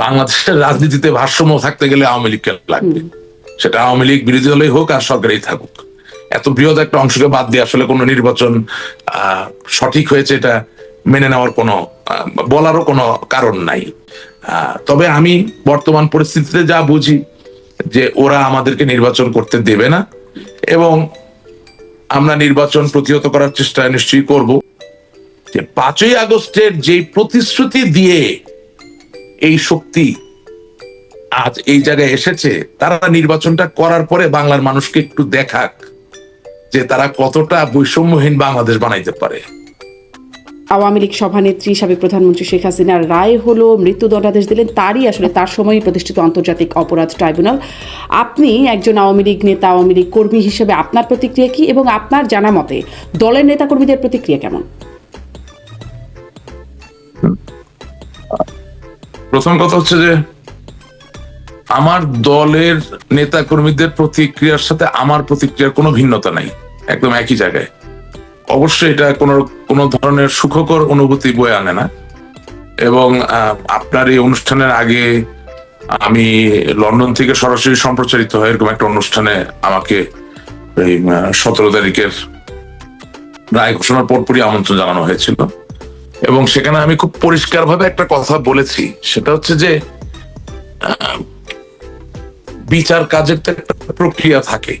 বাংলাদেশের রাজনীতিতে ভারসাম্য থাকতে গেলে আওয়ামী লীগকে লাগবে? সেটা আওয়ামী লীগ বিরোধী দলই হোক আর সরকারই থাকুক। এত বৃহৎ একটা অংশকে বাদ দিয়ে আসলে কোনো নির্বাচন সঠিক হয়েছে এটা মেনে নেওয়ার কোনো বলারও কোনো কারণ নাই। তবে আমি বর্তমান পরিস্থিতিতে যা বুঝি যে ওরা আমাদেরকে নির্বাচন করতে দেবে না এবং আমরা নির্বাচন প্রতিহত করার চেষ্টা নিশ্চয়ই করব। যে পাঁচই আগস্টের যে প্রতিশ্রুতি দিয়ে এই শক্তি আজ এই জায়গায় এসেছে, তারা নির্বাচনটা করার পরে বাংলার মানুষকে একটু দেখাক যে তারা কতটা বৈষম্যহীন বাংলাদেশ বানাইতে পারে। আওয়ামী লীগ সভানেত্রী সাবেক প্রধানমন্ত্রী শেখ হাসিনার রায় হলো মৃত্যুদণ্ডাদেশ দিলেন, তারই আসলে তার সময়ই প্রতিষ্ঠিত আন্তর্জাতিক অপরাধ ট্রাইব্যুনাল। আপনি একজন আওয়ামী লীগ নেতা, আওয়ামী লীগ কর্মী হিসেবে আপনার প্রতিক্রিয়া কি এবং আপনার জানা মতে দলের নেতাকর্মীদের প্রতিক্রিয়া কেমন? প্রথম কথা হচ্ছে যে, আমার দলের নেতা কর্মীদের প্রতিক্রিয়ার সাথে আমার প্রতিক্রিয়ার কোনো ভিন্নতা নাই, একদম একই জায়গায়। অবশ্যই এটা কোনো কোনো ধরনের সুখকর অনুভূতি বয়ে আনে না। এবং আপনার এই অনুষ্ঠানের আগে আমি লন্ডন থেকে সরাসরি সম্প্রচারিত হয় এরকম একটা অনুষ্ঠানে আমাকে সতেরো তারিখের রায় ঘোষণার পরপরই আমন্ত্রণ জানানো হয়েছিল। এবং সেখানে আমি খুব পরিষ্কারভাবে একটা কথা বলেছি। সেটা হচ্ছে যে বিচার কাজের তো একটা প্রক্রিয়া থাকে।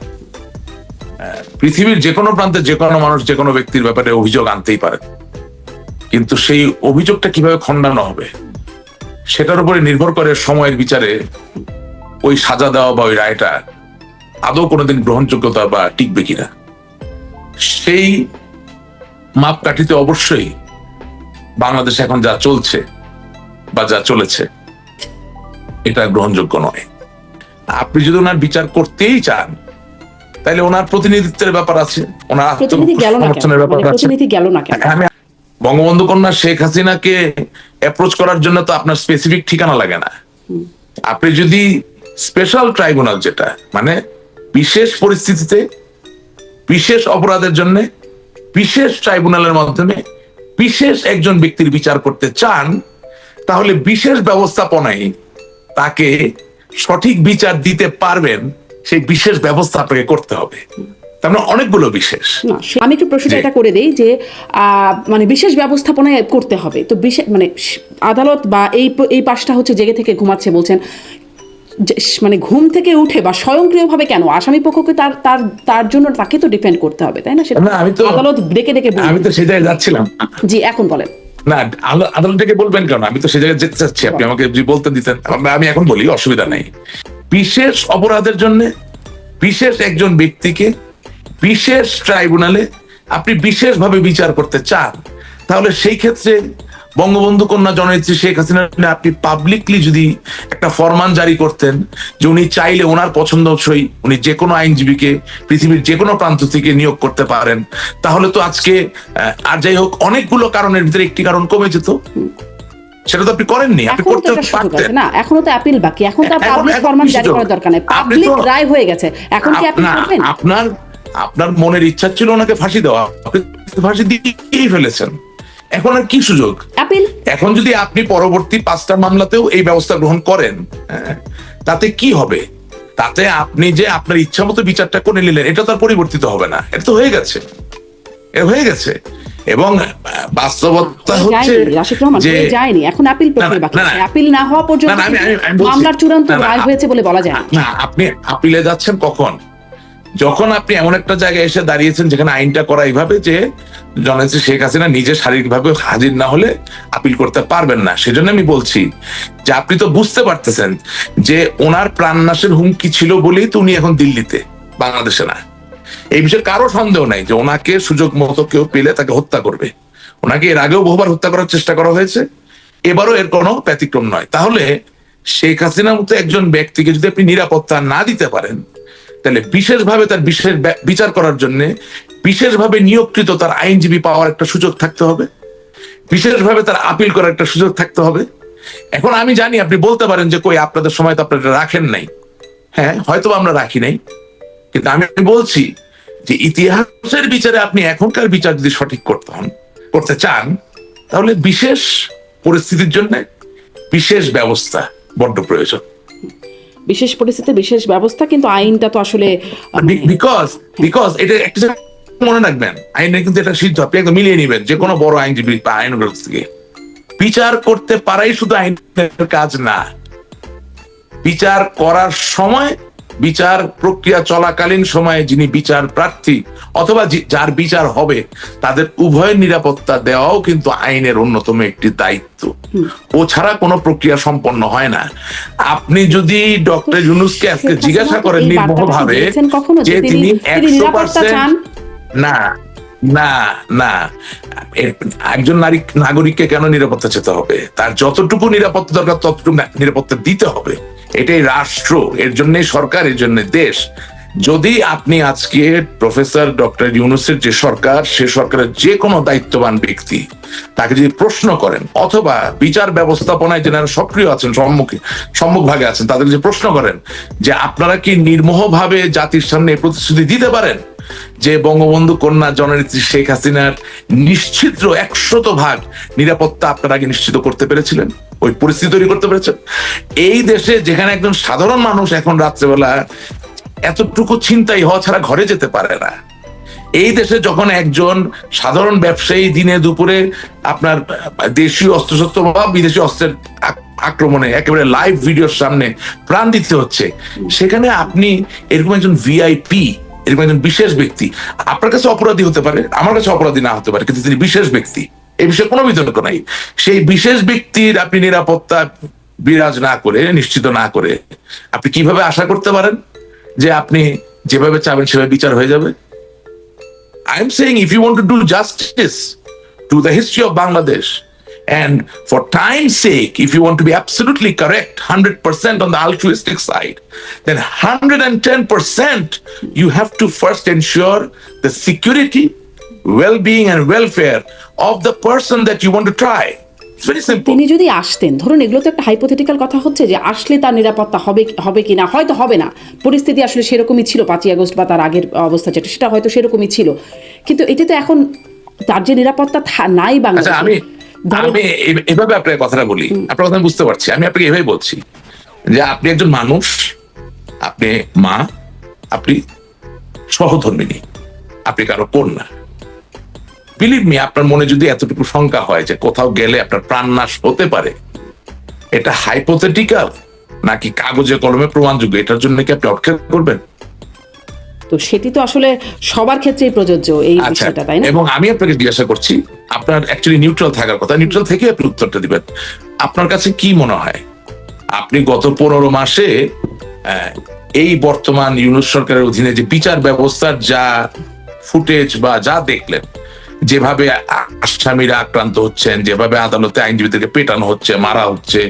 পৃথিবীর যে কোনো প্রান্তে যে কোনো মানুষ যে কোনো ব্যক্তির ব্যাপারে অভিযোগ আনতেই পারে। কিন্তু সেই অভিযোগটা কীভাবে খণ্ডানো হবে, সেটার উপরে নির্ভর করে সময়ের বিচারে ওই সাজা দেওয়া বা ওই রায়টা আদৌ কোনোদিন গ্রহণযোগ্যতা বা টিকবে কিনা। সেই মাপকাঠিতে অবশ্যই বাংলাদেশে এখন যা চলছে বা যা চলেছে এটা গ্রহণযোগ্য নয়। আপনি যদি ওনার বিচার করতেই চান তাহলে ওনার প্রতিনিধিত্বের ব্যাপার আছে ওনার সমর্থনের ব্যাপার মানে আছে। কেন? আমি বঙ্গবন্ধু কন্যা শেখ হাসিনাকে অ্যাপ্রোচ করার জন্য তো আপনার স্পেসিফিক ঠিকানা লাগে না। আপনি যদি স্পেশাল ট্রাইব্যুনাল যেটা মানে বিশেষ পরিস্থিতিতে বিশেষ অপরাধের জন্য বিশেষ ট্রাইব্যুনালের মাধ্যমে বিশেষ একজন ব্যক্তির বিচার করতে চান তাহলে বিশেষ ব্যবস্থাপনায় তাকে সঠিক বিচার দিতে পারবেন সেই বিশেষ ব্যবস্থা আপনাকে করতে হবে। তার মানে অনেকগুলো বিশেষ। আমি একটু প্রশ্নটা এটা করে দেই যে আহ, মানে বিশেষ ব্যবস্থাপনায় করতে হবে। তো বিশেষ মানে আদালত বা এই এই পাশটা হচ্ছে জেগে থেকে ঘুমাচ্ছে বলছেন। মানে ঘুম থেকে উঠে বা স্বয়ংক্রিয়ভাবে কেন? আসামি পক্ষকে তার তার তার জন্য তাকে তো ডিপেন্ড করতে হবে তাই না? সেটা আমি তো- আদালত ডেকে ডেকে। আমি তো জায়গায় যাচ্ছিলাম। জি এখন বলেন। না আদাল- আদালত থেকে বলবেন কেন? আমি তো সেই জায়গায় যেতে চাচ্ছি। আপনি আমাকে বলতে দিতেন আমি এখন বলি অসুবিধা নেই। বিশেষ অপরাধের জন্য বিশেষ একজন ব্যক্তিকে বিশেষ ট্রাইব্যুনালে আপনি বিশেষভাবে বিচার করতে চান তাহলে সেই ক্ষেত্রে বঙ্গবন্ধু কন্যা জননেত্রী শেখ হাসিনা আপনি পাবলিকলি যদি একটা ফরমান জারি করতেন যে উনি চাইলে ওনার পছন্দসই উনি যে কোনো আইনজীবীকে পৃথিবীর যে কোনো প্রান্ত থেকে নিয়োগ করতে পারেন তাহলে তো আজকে আর যাই হোক অনেকগুলো কারণের ভিতরে একটি কারণ কমে যেত। সেটা তো আপনি করেননি আপনি করতে পারতেন। না? এখনও তো অ্যাপিল বাকি এখন তো পাবলিক ফরমান জারি করার দরকার নেই। পাবলিক রায় হয়ে গেছে। এখন কি আপনা- করবেন? আপনার আপনার মনের ইচ্ছা ছিল ওনাকে ফাঁসি দেওয়া আপনি ফাঁসি দিয়েই ফেলেছেন। এখন আর কি সুযোগ? অ্যাপিল এখন যদি আপনি পরবর্তী পাঁচটা মামলাতেও এই ব্যবস্থা গ্রহণ করেন হ্যাঁ, তাতে কি হবে? তাতে আপনি যে আপনার ইচ্ছা মতো বিচারটা করে নিলেন এটা তো আর পরিবর্তিত হবে না। এটা তো হয়ে গেছে। এটা হয়ে গেছে। এবং বাস্তবতা হচ্ছে যে যায়নি এখন না, প্রক্রিয়া না, বাকি না, না। হওয়া পর্যন্ত। মামলার চূড়ান্ত রায় হয়েছে বলে বলা যায় না আপনি আপিলে যাচ্ছেন কখন? যখন আপনি এমন একটা জায়গায় এসে দাঁড়িয়েছেন যেখানে আইনটা করা এইভাবে যে জননেত্রী শেখ হাসিনা নিজে শারীরিকভাবে হাজির না হলে আপিল করতে পারবেন না, সেজন্য আমি বলছি যে আপনি তো বুঝতে পারতেছেন যে ওনার প্রাণনাশের হুমকি ছিল বলেই তো উনি এখন দিল্লিতে, বাংলাদেশে না। এই বিষয়ে কারও সন্দেহ নাই যে ওনাকে সুযোগ মতো কেউ পেলে তাকে হত্যা করবে। ওনাকে এর আগেও বহুবার হত্যা করার চেষ্টা করা হয়েছে, এবারও এর কোনো ব্যতিক্রম নয়। তাহলে শেখ হাসিনার মতো একজন ব্যক্তিকে যদি আপনি নিরাপত্তা না দিতে পারেন তাহলে বিশেষভাবে তার বিশেষ বিচার করার জন্য বিশেষভাবে নিয়োগকৃত তার আইনজীবী পাওয়ার একটা সুযোগ থাকতে হবে। বিশেষভাবে তার আপিল করার একটা সুযোগ থাকতে হবে। এখন আমি জানি আপনি বলতে পারেন যে, কই, আপনাদের সময় তো আপনারা রাখেন নাই। হ্যাঁ হয়তো আমরা রাখি নাই। কিন্তু আমি বলছি যে, ইতিহাসের বিচারে আপনি এখনকার বিচার যদি সঠিক করতে হন, করতে চান, তাহলে বিশেষ পরিস্থিতির জন্য বিশেষ ব্যবস্থা বড্ড প্রয়োজন। বিশেষ পরিস্থিতিতে বিশেষ ব্যবস্থা কিন্তু আইনটা তো আসলে মানে, বিকজ বিকজ এটা একটা মনে রাখবেন আইনে কিন্তু এটা সিদ্ধ আপনি একদম মিলিয়ে নিবেন যে কোনো বড় আইনজীবী বা আইন থেকে। বিচার করতে পারাই শুধু আইনের কাজ না। বিচার করার সময় বিচার প্রক্রিয়া চলাকালীন সময়ে যিনি বিচার প্রার্থী অথবা যার বিচার হবে তাদের উভয়ের নিরাপত্তা দেওয়াও কিন্তু আইনের অন্যতম একটি দায়িত্ব। ও ছাড়া কোনো প্রক্রিয়া সম্পন্ন হয় না। আপনি যদি ডক্টর ইউনুসকে আজকে জিজ্ঞাসা করেন নির্মোহ ভাবে নির্মোহভাবে যে তিনি একশো পার্সেন্ট না। না না। একজন নারী, নাগরিককে কেন নিরাপত্তা যেতে হবে? তার যতটুকু নিরাপত্তা দরকার, ততটুকু নিরাপত্তা দিতে হবে। এটাই রাষ্ট্র, এর জন্য সরকার, এর জন্য দেশ। যদি আপনি আজকে প্রফেসর ডক্টর ইউনুসের যে সরকার, সে সরকারের যে কোনো দায়িত্ববান ব্যক্তি, তাকে যদি প্রশ্ন করেন, অথবা বিচার ব্যবস্থাপনায় যারা সক্রিয় আছেন, সম্মুখে, সম্মুখ ভাগে আছেন, তাদের যে প্রশ্ন করেন যে আপনারা কি নির্মোহভাবে জাতির সামনে প্রতিশ্রুতি দিতে পারেন? যে বঙ্গবন্ধু কন্যা জননেত্রী শেখ হাসিনার নিশ্চিত একশত ভাগ নিরাপত্তা আপনারা আগে নিশ্চিত করতে পেরেছিলেন, ওই পরিস্থিতি তৈরি করতে পেরেছেন। এই দেশে যেখানে একজন সাধারণ মানুষ এখন রাত্রেবেলা এতটুকু চিন্তাই হওয়া ছাড়া ঘরে যেতে পারে না। এই দেশে যখন একজন সাধারণ ব্যবসায়ী দিনে দুপুরে আপনার দেশীয় অস্ত্রশস্ত্র বা বিদেশি অস্ত্রের আক্রমণে, একেবারে লাইভ ভিডিওর সামনে প্রাণ দিতে হচ্ছে, সেখানে আপনি এরকম একজন ভিআইপি এরকম একজন বিশেষ ব্যক্তি। আপনার কাছে অপরাধী হতে পারে আমার কাছে অপরাধী না হতে পারে কিন্তু তিনি বিশেষ ব্যক্তি। এই বিষয়ে কোনো বিতর্ক নাই। সেই বিশেষ ব্যক্তির আপনি নিরাপত্তা বিরাজ না করে নিশ্চিত না করে আপনি কীভাবে আশা করতে পারেন যে আপনি যেভাবে চাবেন সেভাবে বিচার হয়ে যাবে? I am saying if you want to do justice to the history of Bangladesh, and for time's sake, if you want to be absolutely correct, 100% on the altruistic side, then 110% you have to first ensure the security, well being, and welfare of the person that you want to try. তিনি যদি আসতেন ধরুন এগুলো তো একটা hypothetical কথা হচ্ছে যে আসলে তার নিরাপত্তা হবে হবে কিনা হয়তো হবে না পরিস্থিতি আসলে সেরকমই ছিল পাঁচই আগস্ট বা তার আগের অবস্থা যেটা সেটা হয়তো সেরকমই ছিল কিন্তু এটা তো এখন তার যে নিরাপত্তা নাই আচ্ছা বাংলাদেশে আমি এভাবে আপনার কথাটা বলি। আপনার কথা বুঝতে পারছি। আমি আপনাকে এভাবে বলছি যে আপনি একজন মানুষ আপনি মা আপনি সহধর্মিনী আপনি কারও কন্যা। বিলিভ মি আপনার মনে যদি এতটুকু শঙ্কা হয় যে কোথাও গেলে আপনার প্রাণ নাশ হতে পারে এটা হাইপোথেটিক্যাল নাকি কাগজে কলমে প্রমাণযোগ্য এটার জন্য কি আপনি অপেক্ষা করবেন? তো সেটি তো আসলে সবার ক্ষেত্রেই প্রযোজ্য এই আচ্ছা বিষয়টা তাই না? এবং আমি আপনাকে জিজ্ঞাসা করছি আপনার অ্যাকচুয়ালি নিউট্রাল থাকার কথা নিউট্রাল থেকে আপনি উত্তরটা দিবেন। আপনার কাছে কি মনে হয়? আপনি গত পনেরো মাসে এই বর্তমান ইউনুস সরকারের অধীনে যে বিচার ব্যবস্থার যা ফুটেজ বা যা দেখলেন যেভাবে আসামিরা আক্রান্ত হচ্ছেন যেভাবে আদালতে আইনজীবীদেরকে পেটানো হচ্ছে মারা হচ্ছে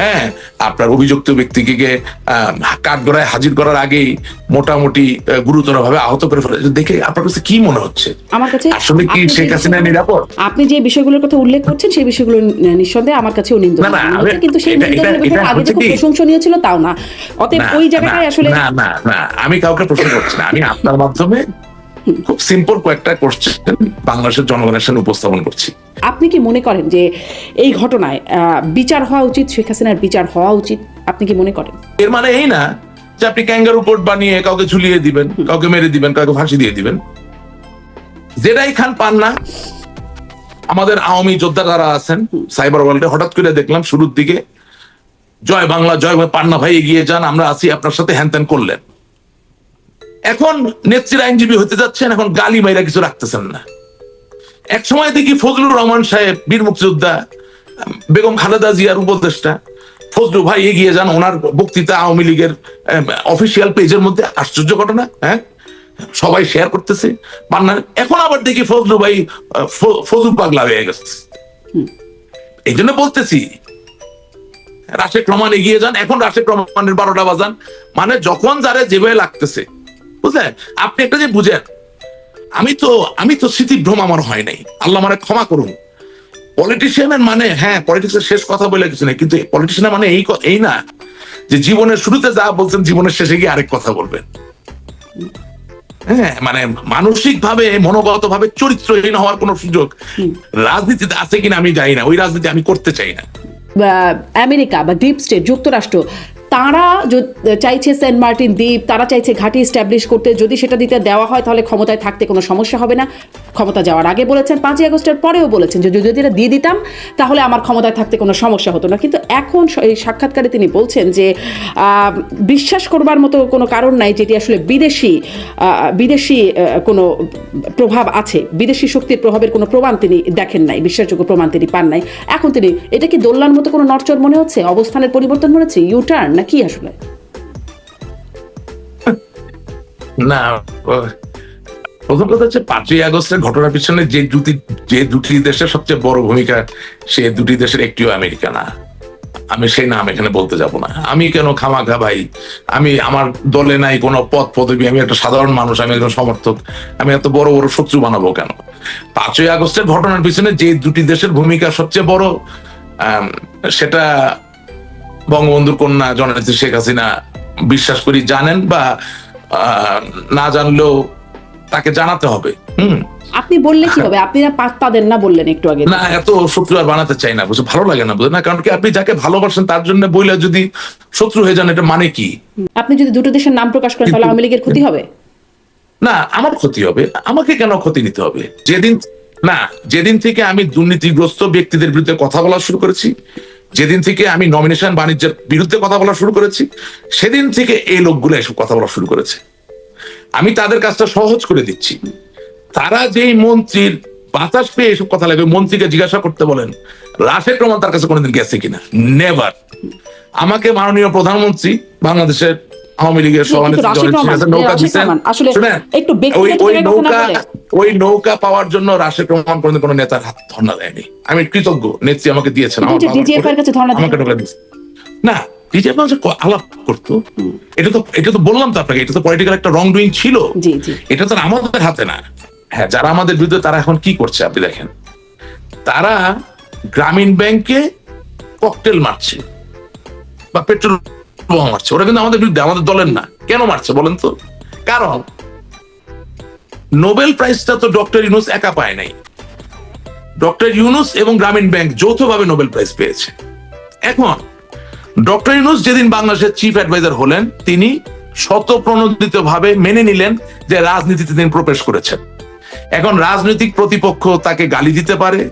হ্যাঁ আপনার অভিযুক্ত ব্যক্তিকে কাঠগড়ায় হাজির করার আগেই মোটামুটি গুরুতর ভাবে আহত করে ফেলে। দেখে আপনার কাছে কি মনে হচ্ছে? আমার কাছে আসলে কি শেখ হাসিনা নিরাপদ? আপনি যে বিষয়গুলোর কথা উল্লেখ করছেন সেই বিষয়গুলো নিঃসন্দেহে আমার কাছেও নিন্দনীয় কিন্তু সেই নিন্দনীয় আগে যে? প্রশংসনীয় ছিল তাও না। অতএব ওই জায়গাটায় আসলে না না না আমি কাউকে প্রশ্ন করছি না। আমি আপনার মাধ্যমে খুব সিম্পল কয়েকটা কোশ্চেন বাংলাদেশের জনগণের সামনে উপস্থাপন করছি। আপনি কি মনে করেন যে এই ঘটনায় বিচার হওয়া উচিত শেখ হাসিনার বিচার হওয়া উচিত? আপনি কি মনে করেন? এর মানে এই না যে আপনি ক্যাঙ্গারু কোর্ট বানিয়ে কাউকে ঝুলিয়ে দিবেন কাউকে মেরে দিবেন কাউকে ফাঁসি দিয়ে দিবেন। যেটাই খান পান না আমাদের আওয়ামী যোদ্ধা যারা আছেন সাইবার ওয়ার্ল্ডে হঠাৎ করে দেখলাম শুরুর দিকে জয় বাংলা জয় পান্না ভাই এগিয়ে যান আমরা আছি আপনার সাথে হ্যান করলেন। এখন নেত্রীর আইনজীবী হতে যাচ্ছেন এখন গালি মাইরা কিছু রাখতেছেন না। এক সময় দেখি ফজলুর রহমান সাহেব বীর মুক্তিযোদ্ধা বেগম খালেদা জিয়ার উপদেষ্টা ফজলু ভাই এগিয়ে যান ওনার বক্তৃতা আওয়ামী লীগের অফিসিয়াল পেজের মধ্যে আশ্চর্য ঘটনা হ্যাঁ? সবাই শেয়ার করতেছে পান্না এখন আবার দেখি ফজলু ভাই ফজলু পাগলা হয়ে গেছে। এই জন্য বলতেছি রাশেক রহমান এগিয়ে যান এখন রাশেক রহমানের বারোটা বাজান মানে যখন যারা যেভাবে লাগতেছে বুঝলেন? আপনি একটা যে বুঝেন। আমি তো আমি তো স্মৃতিভ্রম আমার হয় নাই। আল্লাহ মানে ক্ষমা করুন। পলিটিশিয়ানের মানে হ্যাঁ পলিটিক্সের শেষ কথা বলে কিছু নেই কিন্তু পলিটিশিয়ানের মানে এই এই না যে জীবনের শুরুতে যা বলছেন জীবনের শেষে গিয়ে আরেক কথা বলবেন। হ্যাঁ মানে মানসিক ভাবে মনোগত ভাবে চরিত্রহীন হওয়ার কোনো সুযোগ রাজনীতিতে আছে কিনা আমি জানি না ওই রাজনীতি আমি করতে চাই না। আমেরিকা বা ডিপ স্টেট যুক্তরাষ্ট্র তারা চাইছে সেন্ট মার্টিন দ্বীপ, তারা চাইছে ঘাঁটি স্ট্যাবলিশ করতে। যদি সেটা দিতে দেওয়া হয়, তাহলে ক্ষমতায় থাকতে কোনো সমস্যা হবে না। ক্ষমতা যাওয়ার আগে বলেছেন, পাঁচই আগস্টের পরেও বলেছেন যে, যদি এটা দিয়ে দিতাম, তাহলে আমার ক্ষমতায় থাকতে কোনো সমস্যা হতো না। কিন্তু এখন এই সাক্ষাৎকারে তিনি বলছেন যে বিশ্বাস করবার মতো কোনো কারণ নাই যেটি আসলে বিদেশি বিদেশি কোনো প্রভাব আছে। বিদেশি শক্তির প্রভাবের কোনো প্রমাণ তিনি দেখেন নাই, বিশ্বাসযোগ্য প্রমাণ তিনি পান নাই। এখন তিনি, এটা কি দোল্লার মতো কোনো নরচর মনে হচ্ছে? অবস্থানের পরিবর্তন মনে হচ্ছে? ইউটার্ন কি আসলে? না প্রথম কথা হচ্ছে পাঁচই আগস্টের ঘটনার পিছনে যে দুটি যে দুটি দেশের সবচেয়ে বড় ভূমিকা, সে দুটি দেশের একটিও আমেরিকা না। আমি সেই নাম এখানে বলতে যাব না। আমি কেন খামাখা ভাই? আমি, আমার দলে নাই কোনো পদ পদবি, আমি একটা সাধারণ মানুষ, আমি একজন সমর্থক, আমি এত বড় বড় শত্রু বানাবো কেন? পাঁচই আগস্টের ঘটনার পিছনে যে দুটি দেশের ভূমিকা সবচেয়ে বড় সেটা বঙ্গবন্ধুর কন্যা জননেত্রী শেখ হাসিনা বিশ্বাস করি জানেন বা না জানলেও তাকে জানাতে হবে হুম। আপনি বললে কি হবে? আপনি না পাত্তা দেন না বললেন একটু আগে। না এত শত্রু আর বানাতে চাই না বুঝে ভালো লাগে না বুঝে না কারণ কি আপনি যাকে ভালোবাসেন তার জন্য বইলে যদি শত্রু হয়ে যান এটা মানে কি? আপনি যদি দুটো দেশের নাম প্রকাশ করেন তাহলে আওয়ামী লীগের ক্ষতি হবে? না আমার ক্ষতি হবে। আমাকে কেন ক্ষতি নিতে হবে? যেদিন না যেদিন থেকে আমি দুর্নীতিগ্রস্ত ব্যক্তিদের বিরুদ্ধে কথা বলা শুরু করেছি যেদিন থেকে আমি নমিনেশন বাণিজ্যের বিরুদ্ধে কথা বলা শুরু করেছি, সেদিন থেকে এই লোকগুলো এসব কথা বলা শুরু করেছে। আমি তাদের কাজটা সহজ করে দিচ্ছি। তারা যেই মন্ত্রীর বাতাস পেয়ে এসব কথা লাগবে মন্ত্রীকে জিজ্ঞাসা করতে বলেন, রাশেদ রহমান তার কাছে কোনোদিন গেছে কিনা? নেভার আমাকে মাননীয় প্রধানমন্ত্রী, বাংলাদেশের আওয়ামী লীগের সভানেত্রী নৌকা দিচ্ছেন ওই নৌকা ওই নৌকা পাওয়ার জন্য রহমান কোনোদিন কোনো নেতার হাত ধর্ণা দেয়নি। আমি কৃতজ্ঞ নেত্রী আমাকে দিয়েছেন আমাকে নৌকা দিয়েছে। না ডিজিএফ আলাপ করতো এটা তো এটা তো বললাম তো আপনাকে এটা তো পলিটিক্যাল একটা রং ডুইং ছিল এটা তো আমাদের হাতে না। হ্যাঁ যারা আমাদের বিরুদ্ধে তারা এখন কি করছে আপনি দেখেন। তারা গ্রামীণ ব্যাংকে ককটেল মারছে বা পেট্রোল বোমা মারছে। ওরা কিন্তু আমাদের বিরুদ্ধে, আমাদের দলের না। কেন মারছে বলেন তো? কারণ নোবেল প্রাইজটা তো ডক্টর ইউনুস একা পায় নাই। ডক্টর ইউনুস এবং গ্রামীণ ব্যাংক যৌথভাবে নোবেল প্রাইজ পেয়েছে। এখন, ডক্টর ইউনুস যেদিন বাংলাদেশের চিফ অ্যাডভাইজার হলেন, তিনি শতপ্রণোদিত ভাবে মেনে নিলেন যে রাজনীতিতে তিনি প্রবেশ করেছেন। এখন রাজনৈতিক প্রতিপক্ষ তাকে গালি দিতে পারে,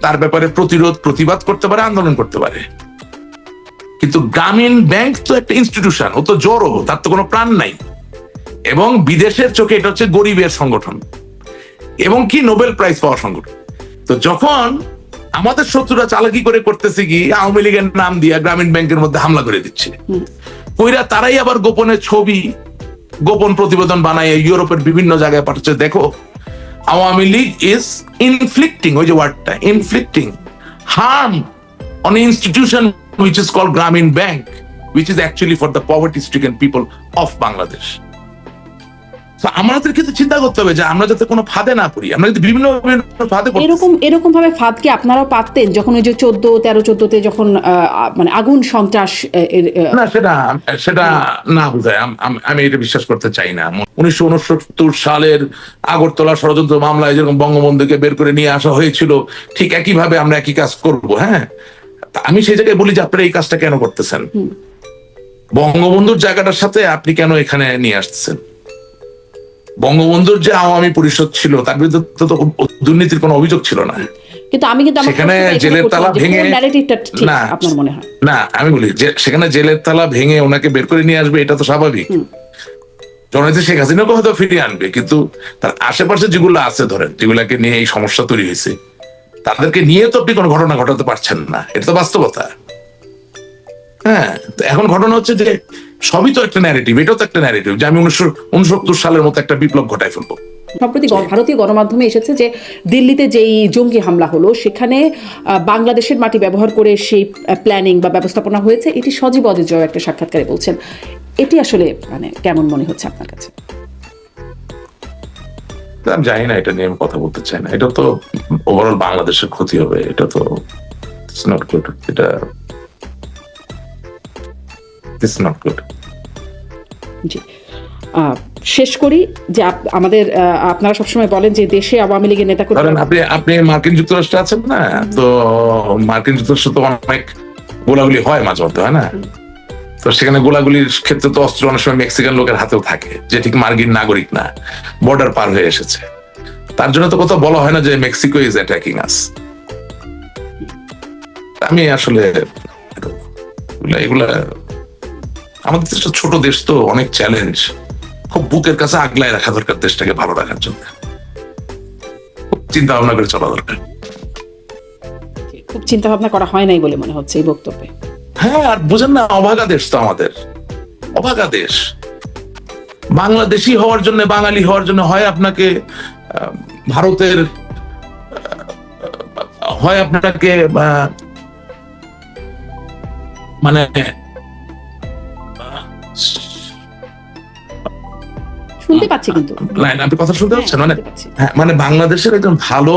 তার ব্যাপারে প্রতিরোধ, প্রতিবাদ করতে পারে, আন্দোলন করতে পারে। কিন্তু গ্রামীণ ব্যাংক তো একটা ইনস্টিটিউশন ও তো জড়ো তার তো কোনো প্রাণ নাই। এবং বিদেশের চোখে এটা হচ্ছে গরিবের সংগঠন। এবং কি নোবেল প্রাইজ পাওয়া সংগঠন? তো যখন আমাদের শত্রুরা চালাকি করে করতেছে কি আওয়ামী লীগের নাম দিয়া গ্রামীণ ব্যাংকের মধ্যে হামলা করে দিচ্ছে। কইরা তারাই আবার গোপনে ছবি গোপন প্রতিবেদন বানায় ইউরোপের বিভিন্ন জায়গায় পাঠাচ্ছে। দেখো আওয়ামী লীগ ইজ ইনফ্লিক্টিং ওই যে ওয়ার্ডটা inflicting harm on institution call Grameen Bank which is actually for the poverty stricken people of Bangladesh তো আমাদের কিন্তু চিন্তা করতে হবে যে আমরা যাতে কোনো ফাঁদে না পড়ি আমরা যদি বিভিন্ন ফাঁদে এরকম এরকম ভাবে ফাঁদ কি আপনারাও পাততেন যখন ওই যে চোদ্দ তেরো চোদ্দতে যখন মানে আগুন সন্ত্রাস না সেটা সেটা না বোঝায় আম- এটা বিশ্বাস করতে চাই না। উনিশশো উনসত্তর সালের আগরতলা ষড়যন্ত্র মামলায় যেরকম বঙ্গবন্ধুকে বের করে নিয়ে আসা হয়েছিল ঠিক একইভাবে আমরা একই কাজ করব হ্যাঁ? আমি সেই জায়গায় বলি যে আপনারা এই কাজটা কেন করতেছেন? বঙ্গবন্ধুর জায়গাটার সাথে আপনি কেন এখানে নিয়ে আসতেছেন? বঙ্গবন্ধুর যে আওয়ামী পরিষদ ছিল তার বিরুদ্ধে তো দুর্নীতির কোনো অভিযোগ ছিল না। কিন্তু আমি কিন্তু সেখানে জেলের তালা ভেঙে- না। আপনার মনে হয়? না আমি বলি যে সেখানে জেলের তালা ভেঙে ওনাকে বের করে নিয়ে আসবে এটা তো স্বাভাবিক। জননেত্রী শেখ হাসিনাকে হয়তো ফিরিয়ে আনবে কিন্তু তার আশেপাশে যেগুলো আছে ধরেন যেগুলাকে নিয়ে এই সমস্যা তৈরি হয়েছে তাদেরকে নিয়ে তো আপনি কোনো ঘটনা ঘটাতে পারছেন না। এটা তো বাস্তবতা। হ্যাঁ এখন ঘটনা হচ্ছে যে সবই তো একটা ন্যারেটিভ এটাও তো একটা ন্যারেটিভ যে আমি উনিশশো উনসত্তর সালের মতো একটা বিপ্লব ঘটাই ফেলব। সম্প্রতি ভারতীয় গণমাধ্যমে এসেছে যে দিল্লিতে যেই জঙ্গি হামলা হলো সেখানে বাংলাদেশের মাটি ব্যবহার করে সেই প্ল্যানিং বা ব্যবস্থাপনা হয়েছে। এটি সজীব অদিজয় একটা সাক্ষাৎকারে বলছেন। এটি আসলে মানে কেমন মনে হচ্ছে আপনার কাছে? আমি জানি না এটা নিয়ে আমি কথা বলতে চাই না। এটা তো ওভারঅল বাংলাদেশের ক্ষতি হবে এটা তো নট গুড এটা ইটস নট গুড জি। শেষ করি যে আমাদের আপনারা সবসময় বলেন যে দেশে আওয়ামী লীগের নেতা ধরেন আপনি আপনি মার্কিন যুক্তরাষ্ট্রে আছেন না? তো মার্কিন যুক্তরাষ্ট্রে তো অনেক গোলাগুলি হয় মাঝে মধ্যে হয় না? তো সেখানে গোলাগুলির ক্ষেত্রে তো অস্ত্র অনেক সময় মেক্সিকান লোকের হাতেও থাকে, যে ঠিক মার্কিন নাগরিক না, বর্ডার পার হয়ে এসেছে। তার জন্য তো কোথাও বলা হয় না যে মেক্সিকো ইজ অ্যাটাকিং আস আমি আসলে এগুলা আমাদের দেশটা ছোট দেশ তো, অনেক চ্যালেঞ্জ খুব বুকের কাছে আগলায় রাখা দরকার দেশটাকে ভালো রাখার জন্য। খুব চিন্তা ভাবনা করে চলা দরকার। খুব চিন্তা ভাবনা করা হয় নাই বলে মনে হচ্ছে এই বক্তব্যে। হ্যাঁ আর বুঝেন না অভাগা দেশ তো আমাদের। অভাগা দেশ। বাংলাদেশি হওয়ার জন্য বাঙালি হওয়ার জন্য হয় আপনাকে ভারতের হয় আপনাকে মানে শুনতে পাচ্ছি কিন্তু। লাইন আপনি কথা শুনতে পাচ্ছেন? মানে হ্যাঁ মানে বাংলাদেশের একজন ভালো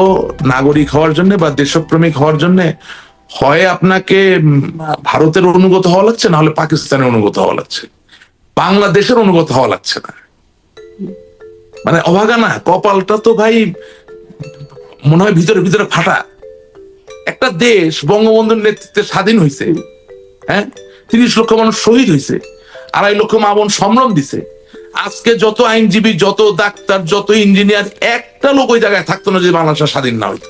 নাগরিক হওয়ার জন্য বা দেশপ্রেমিক হওয়ার জন্য হয় আপনাকে ভারতের অনুগত হওয়া লাগছে, না হলে পাকিস্তানের অনুগত হওয়া লাগছে? বাংলাদেশের অনুগত হওয়া লাগছে না। মানে অভাগা না, কপালটা তো ভাই, মনে হয় ভিতরে ভিতরে ফাটা। একটা দেশ বঙ্গবন্ধুর নেতৃত্বে স্বাধীন হয়েছে হ্যাঁ? তিরিশ লক্ষ মানুষ শহীদ হয়েছে আড়াই লক্ষ মা বোন সম্ভ্রম দিছে। আজকে যত আইনজীবী, যত ডাক্তার, যত ইঞ্জিনিয়ার, একটা লোক ওই জায়গায় থাকতো না যে বাংলাদেশ স্বাধীন না হইতো।